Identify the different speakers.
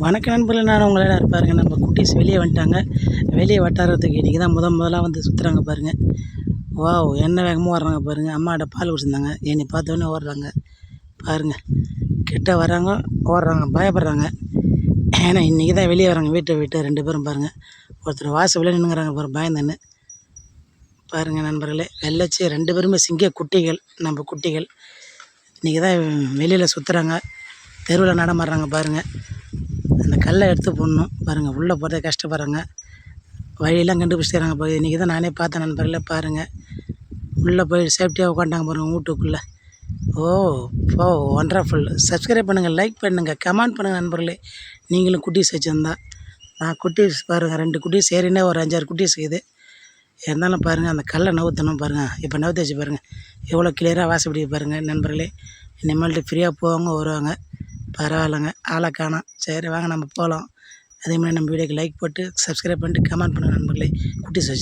Speaker 1: வணக்கம் நண்பர்கள் நான் உங்களை எல்லாரும் பாருங்கள் நம்ம குட்டீஸ் வெளியே வந்துட்டாங்க. வெளியே வட்டாரத்துக்கு இன்றைக்கி தான் முத முதலாக வந்து சுற்றுறாங்க பாருங்கள் வா என்ன வேகமாக வர்றாங்க பாருங்கள் அம்மாட்ட பால் குடிச்சிருந்தாங்க. என்னை பார்த்தோன்னே ஓடுறாங்க. பாருங்கள் கிட்ட வராங்க ஓடுறாங்க பயப்படுறாங்க. ஏன்னா இன்றைக்கி தான் வெளியே வராங்க வீட்டை விட்டு ரெண்டு பேரும் பாருங்கள் ஒருத்தர் வாசல் நின்றுங்கிறாங்க பாருங்கள் பயந்தன்னு பாருங்கள் நண்பர்களே வெள்ளச்சி ரெண்டு பேருமே சிங்க குட்டிகள் நம்ம குட்டிகள். இன்றைக்கி தான் வெளியில் சுற்றுறாங்க தெருவில் நடமாடுறாங்க பாருங்கள் அந்த கல்லை எடுத்து போடணும். பாருங்கள் உள்ளே போகிறதே கஷ்டப்படுறாங்க வழியெல்லாம் கண்டுபிடிச்சிக்கிறாங்க போய் இன்றைக்கி தான் நானே பார்த்தேன் நண்பர்களே பாருங்கள் உள்ளே போய் சேஃப்டியாக உட்காண்டாங்க பாருங்கள் வீட்டுக்குள்ளே. ஓ ஓ ஒண்டர்ஃபுல் சப்ஸ்கிரைப் பண்ணுங்கள் லைக் பண்ணுங்கள் கமெண்ட் பண்ணுங்கள் நண்பர்களே. நீங்களும் குட்டீஸ் வச்சுருந்தா. நான் குட்டீஸ் பாருங்கள் ரெண்டு குட்டீஸ் ஏறினே ஒரு அஞ்சாறு குட்டீஸ் இது இருந்தாலும் பாருங்கள் அந்த கல்லை நவுத்தணும் பாருங்கள் இப்போ நவுத்தி வச்சு பாருங்கள் எவ்வளோ கிளியராக வாசப்படி பாருங்கள் நண்பர்களே. இனிமேல்ட்டு ஃப்ரீயாக போவாங்க வருவாங்க. பரவாயில்லைங்க. ஆளை காணோம். சரி வாங்க நம்ம போகலாம். அதே மாதிரி நம்ம வீடியோக்கு லைக் போட்டு சப்ஸ்கிரைப் பண்ணிட்டு கமெண்ட் பண்ணுங்கள் நண்பர்களே. குட்டி வச்சு